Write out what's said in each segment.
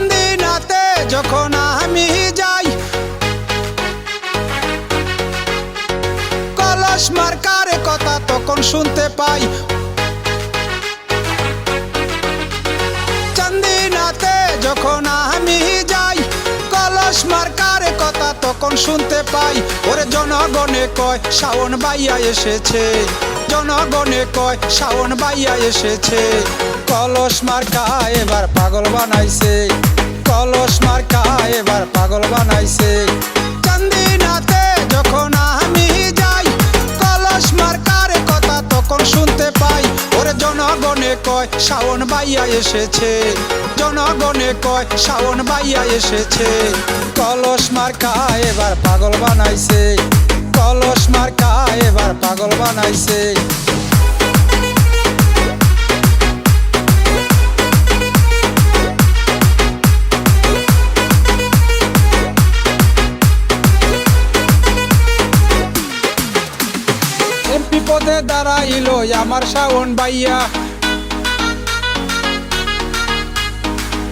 চান্দিনাতে যখন আমি যাই, কলস মার্কার কথা তখন শুনতে পাই। চান্দিনাতে যখন আমি যাই, কলস মার্কার কথা তখন শুনতে পাই। ওরে জনগণে কয়, শাওন বাইয়া এসেছে। জনগণে কয়, শাওন বাইয়া এসেছে। কলস মার্কা এবার পাগল বানাইছে। কলস মার্কা এবার পাগল বানাইছে। চান্দিনাতে যখন আমি যাই, কলস মার্কার কথা তখন শুনতে পাই। ওরে জনগণে কয়, শাওন বাইয়া এসেছে। জনগণে কয়, শাওন বাইয়া এসেছে। কলস মার্কা এবার পাগল বানাইছে। কলস মার্কা এবার পাগল বানাইছে। এমপি পদে দাঁড়াইলো আমার শাওন বাইয়া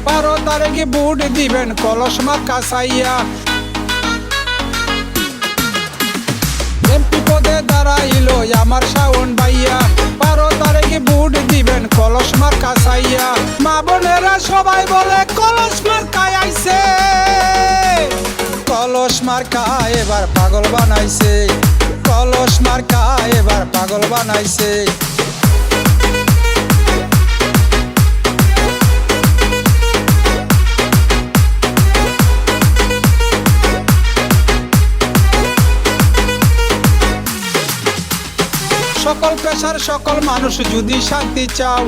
বারো তারিখে বুট দিবেন, কলস মার্কা সাইয়া এমপি পদে দাঁড়াইলো আমার শাওন বাইয়া বারো তারিখে বুট দিবেন, কলস মার্কা সাইয়া মা বোনেরা সবাই বলে, কলস মার্কায় আইছে। কলস মার্কা এবার পাগল বানাইছে। কলস মার্কা এবার পাগল বানাইছে। সকল পেশার সকল মানুষ যদি শান্তি চাও।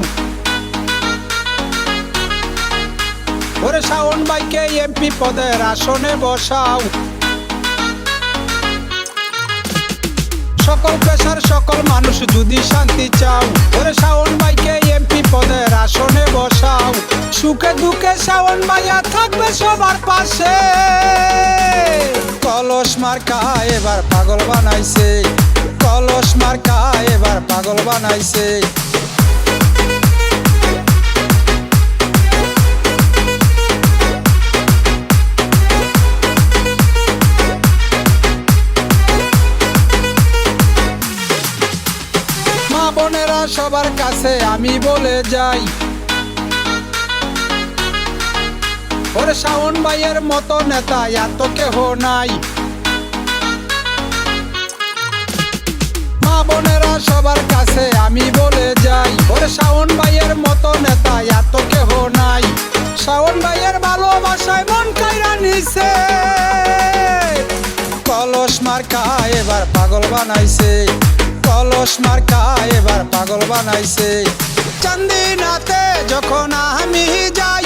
ওরে শাওন ভাইকে এমপি পদের আসনে বসাও। সকল পেশার সকল মানুষ যদি শান্তি চাও ওরে শাওন ভাইকে এমপি পদের আসনে বসাও। সুখে দুঃখে শাওন ভাইয়া থাকবে সবার পাশে। কলস মার্কা এবার পাগল বানাইছে। কলস মার্কা এবার পাগল বানাইছে। বোনেরা সবার কাছে আমি বলে যাই। ওরে শাওন ভাইয়ের মতো নেতা এত কেহ নাই। মা বোনেরা সবার কাছে আমি বলে যাই। ওরে শাওন ভাইয়ের মতো নেতা এত কেহ নাই। শাওন ভাইয়ের ভালোবাসায় মন কাইরা নিছে। কলস মার্কা এবার পাগল বানাইছে। কলস মার্কা এবার পাগল বানাইছে। চান্দিনাতে যখন আমি যাই,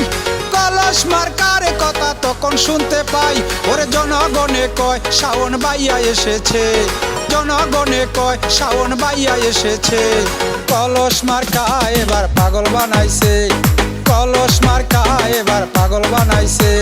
কলস মার্কার কথা তখন শুনতে পাই। ওরে জনগণে কয়, শাওন বাইয়া এসেছে। জনগণে কয়, শাওন বাইয়া এসেছে। কলস মার্কা এবার পাগল বানাইছে। কলস মার্কা এবার পাগল বানাইছে।